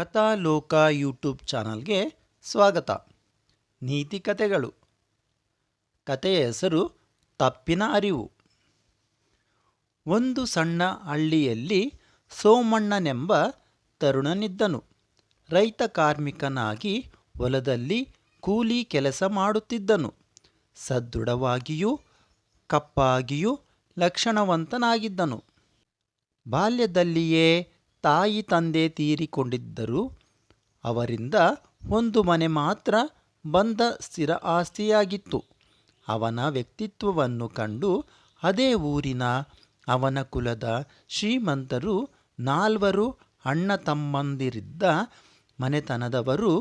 ಕಥಾಲೋಕ YouTube ಚಾನಲ್ಗೆ ಸ್ವಾಗತ. ನೀತಿ ಕಥೆಗಳು. ಕಥೆಯ ಹೆಸರು ತಪ್ಪಿನ ಅರಿವು. ಒಂದು ಸಣ್ಣ ಹಳ್ಳಿಯಲ್ಲಿ ಸೋಮಣ್ಣನೆಂಬ ತರುಣನಿದ್ದನು. ರೈತ ಕಾರ್ಮಿಕನಾಗಿ ಹೊಲದಲ್ಲಿ ಕೂಲಿ ಕೆಲಸ ಮಾಡುತ್ತಿದ್ದನು. ಸದೃಢವಾಗಿಯೂ ಕಪ್ಪಾಗಿಯೂ ಲಕ್ಷಣವಂತನಾಗಿದ್ದನು. ಬಾಲ್ಯದಲ್ಲಿಯೇ ತಾಯಿ ತಂದೆ ತೀರಿಕೊಂಡಿದ್ದರು ಅವರಿಂದ ಒಂದು ಮನೆ ಮಾತ್ರ ಬಂದ ಸ್ಥಿರ ಆಸ್ತಿಯಾಗಿತ್ತು. ಅವನ ವ್ಯಕ್ತಿತ್ವವನ್ನು ಕಂಡು ಅದೇ ಊರಿನ ಅವನ ಕುಲದ ಶ್ರೀಮಂತರು ನಾಲ್ವರು ಅಣ್ಣ ತಮ್ಮಂದಿರಿದ್ದ ಮನೆತನದವರು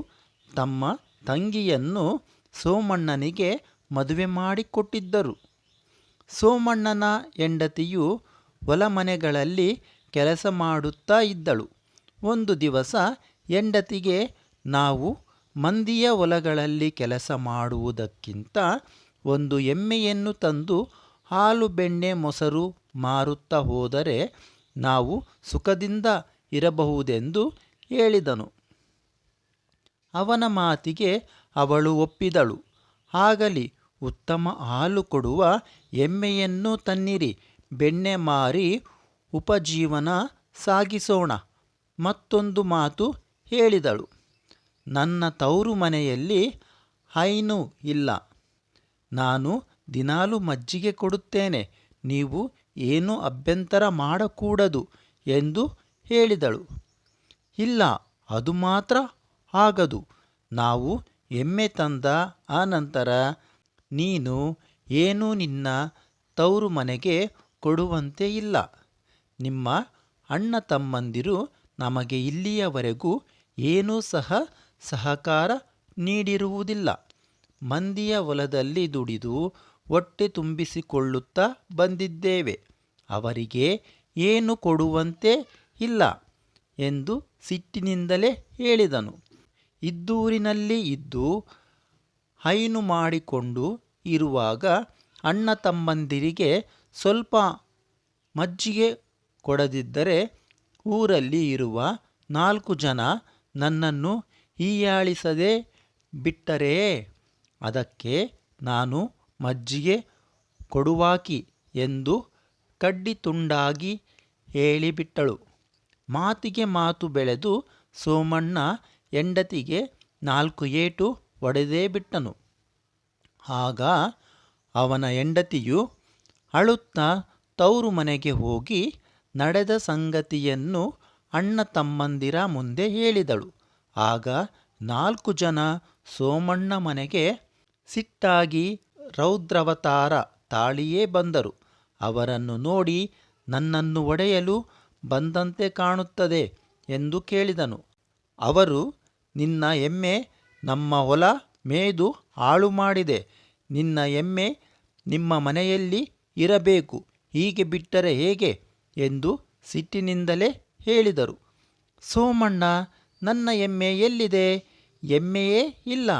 ತಮ್ಮ ತಂಗಿಯನ್ನು ಸೋಮಣ್ಣನಿಗೆ ಮದುವೆ ಮಾಡಿಕೊಟ್ಟಿದ್ದರು. ಸೋಮಣ್ಣನ ಹೆಂಡತಿಯು ಹೊಲಮನೆಗಳಲ್ಲಿ ಕೆಲಸ ಮಾಡುತ್ತಾ ಇದ್ದಳು. ಒಂದು ದಿವಸ ಹೆಂಡತಿಗೆ, ನಾವು ಮಂದಿಯ ಹೊಲಗಳಲ್ಲಿ ಕೆಲಸ ಮಾಡುವುದಕ್ಕಿಂತ ಒಂದು ಎಮ್ಮೆಯನ್ನು ತಂದು ಹಾಲು, ಬೆಣ್ಣೆ, ಮೊಸರು ಮಾರುತ್ತಾ ಹೋದರೆ ನಾವು ಸುಖದಿಂದ ಇರಬಹುದೆಂದು ಹೇಳಿದನು. ಅವನ ಮಾತಿಗೆ ಅವಳು ಒಪ್ಪಿದಳು. ಆಗಲಿ, ಉತ್ತಮ ಹಾಲು ಕೊಡುವ ಎಮ್ಮೆಯನ್ನು ತನ್ನಿರಿ. ಬೆಣ್ಣೆ ಮಾರಿ ಉಪಜೀವನ ಸಾಗಿಸೋಣ. ಮತ್ತೊಂದು ಮಾತು ಹೇಳಿದಳು. ನನ್ನ ತವರು ಮನೆಯಲ್ಲಿ ಹೈನು ಇಲ್ಲ. ನಾನು ದಿನಾಲು ಮಜ್ಜಿಗೆ ಕೊಡುತ್ತೇನೆ. ನೀವು ಏನೂ ಅಭ್ಯಂತರ ಮಾಡಕೂಡದು ಎಂದು ಹೇಳಿದಳು. ಇಲ್ಲ, ಅದು ಮಾತ್ರ ಆಗದು. ನಾವು ಎಮ್ಮೆ ತಂದ ಆನಂತರ ನೀನು ಏನೂ ನಿನ್ನ ತವರು ಮನೆಗೆ ಕೊಡುವಂತೆ ಇಲ್ಲ. ನಿಮ್ಮ ಅಣ್ಣ ತಮ್ಮಂದಿರು ನಮಗೆ ಇಲ್ಲಿಯವರೆಗೂ ಏನೂ ಸಹ ಸಹಕಾರ ನೀಡಿರುವುದಿಲ್ಲ. ಮಂದಿಯ ಹೊಲದಲ್ಲಿ ದುಡಿದು ಹೊಟ್ಟೆ ತುಂಬಿಸಿಕೊಳ್ಳುತ್ತಾ ಬಂದಿದ್ದೇವೆ. ಅವರಿಗೆ ಏನು ಕೊಡುವಂತೆ ಇಲ್ಲ ಎಂದು ಸಿಟ್ಟಿನಿಂದಲೇ ಹೇಳಿದನು. ಇದ್ದೂರಿನಲ್ಲಿ ಇದ್ದು ಹೈನು ಮಾಡಿಕೊಂಡು ಇರುವಾಗ ಅಣ್ಣ ತಮ್ಮಂದಿರಿಗೆ ಸ್ವಲ್ಪ ಮಜ್ಜಿಗೆ ಕೊಡದಿದ್ದರೆ ಊರಲ್ಲಿ ಇರುವ ನಾಲ್ಕು ಜನ ನನ್ನನ್ನು ಹೀಯಾಳಿಸದೆ ಬಿಟ್ಟರೇ? ಅದಕ್ಕೆ ನಾನು ಮಜ್ಜಿಗೆ ಕೊಡುವಾಕಿ ಎಂದು ಕಡ್ಡಿ ತುಂಡಾಗಿ ಹೇಳಿಬಿಟ್ಟಳು. ಮಾತಿಗೆ ಮಾತು ಬೆಳೆದು ಸೋಮಣ್ಣ ಹೆಂಡತಿಗೆ ನಾಲ್ಕು ಏಟು ಒಡೆದೇ ಬಿಟ್ಟನು. ಆಗ ಅವನ ಹೆಂಡತಿಯು ಅಳುತ್ತಾ ತವರು ಮನೆಗೆ ಹೋಗಿ ನಡೆದ ಸಂಗತಿಯನ್ನು ಅಣ್ಣ ತಮ್ಮಂದಿರ ಮುಂದೆ ಹೇಳಿದಳು. ಆಗ ನಾಲ್ಕು ಜನ ಸೋಮಣ್ಣ ಮನೆಗೆ ಸಿಟ್ಟಾಗಿ ರೌದ್ರವತಾರ ತಾಳಿಯೇ ಬಂದರು. ಅವರನ್ನು ನೋಡಿ ನನ್ನನ್ನು ಒಡೆಯಲು ಬಂದಂತೆ ಕಾಣುತ್ತದೆ ಎಂದು ಕೇಳಿದನು. ಅವರು, ನಿನ್ನ ಎಮ್ಮೆ ನಮ್ಮ ಹೊಲ ಮೇದು ಹಾಳು ಮಾಡಿದೆ. ನಿನ್ನ ಎಮ್ಮೆ ನಿಮ್ಮ ಮನೆಯಲ್ಲಿ ಇರಬೇಕು. ಹೀಗೆ ಬಿಟ್ಟರೆ ಹೇಗೆ? ಎಂದು ಸಿಟ್ಟಿನಿಂದಲೇ ಹೇಳಿದರು. ಸೋಮಣ್ಣ, ನನ್ನ ಎಮ್ಮೆ ಎಲ್ಲಿದೆ? ಎಮ್ಮೆಯೇ ಇಲ್ಲ,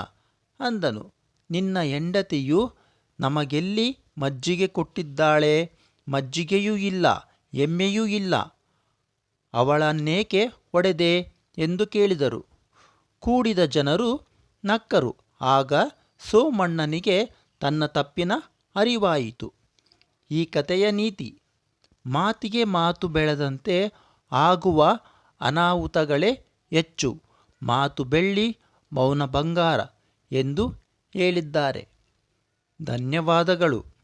ಅಂದನು. ನಿನ್ನ ಹೆಂಡತಿಯು ನಮಗೆಲ್ಲಿ ಮಜ್ಜಿಗೆ ಕೊಟ್ಟಿದ್ದಾಳೆ? ಮಜ್ಜಿಗೆಯೂ ಇಲ್ಲ, ಎಮ್ಮೆಯೂ ಇಲ್ಲ. ಅವಳನ್ನೇಕೆ ಒಡೆದೆ? ಎಂದು ಕೇಳಿದರು. ಕೂಡಿದ ಜನರು ನಕ್ಕರು. ಆಗ ಸೋಮಣ್ಣನಿಗೆ ತನ್ನ ತಪ್ಪಿನ ಅರಿವಾಯಿತು. ಈ ಕಥೆಯ ನೀತಿ. ಮಾತಿಗೆ ಮಾತು ಬೆಳೆದಂತೆ ಆಗುವ ಅನಾಹುತಗಳೇ ಹೆಚ್ಚು. ಮಾತು ಬೆಳ್ಳಿ ಮೌನ ಬಂಗಾರ ಎಂದು ಹೇಳಿದ್ದಾರೆ. ಧನ್ಯವಾದಗಳು.